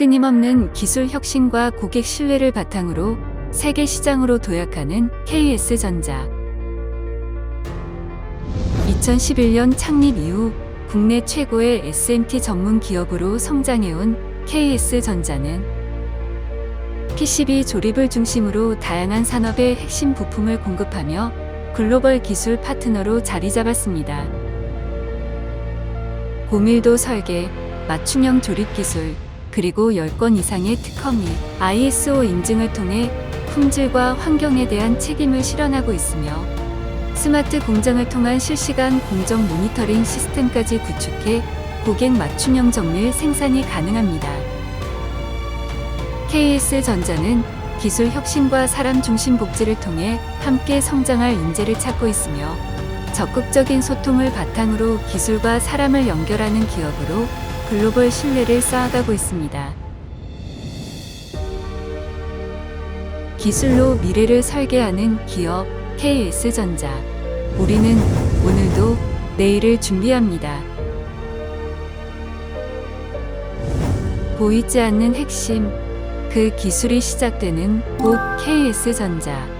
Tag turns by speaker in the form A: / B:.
A: 끊임없는 기술 혁신과 고객 신뢰를 바탕으로 세계 시장으로 도약하는 KS전자. 2011년 창립 이후 국내 최고의 SMT 전문 기업으로 성장해온 KS전자는 PCB 조립을 중심으로 다양한 산업의 핵심 부품을 공급하며 글로벌 기술 파트너로 자리 잡았습니다. 고밀도 설계, 맞춤형 조립 기술, 그리고 10건 이상의 특허 및 ISO 인증을 통해 품질과 환경에 대한 책임을 실현하고 있으며 스마트 공장을 통한 실시간 공정 모니터링 시스템까지 구축해 고객 맞춤형 정밀 생산이 가능합니다. KS전자는 기술 혁신과 사람 중심 복지를 통해 함께 성장할 인재를 찾고 있으며 적극적인 소통을 바탕으로 기술과 사람을 연결하는 기업으로 글로벌 신뢰를 쌓아가고 있습니다. 기술로 미래를 설계하는 기업 KS전자. 우리는 오늘도 내일을 준비합니다. 보이지 않는 핵심, 그 기술이 시작되는 곳 KS전자.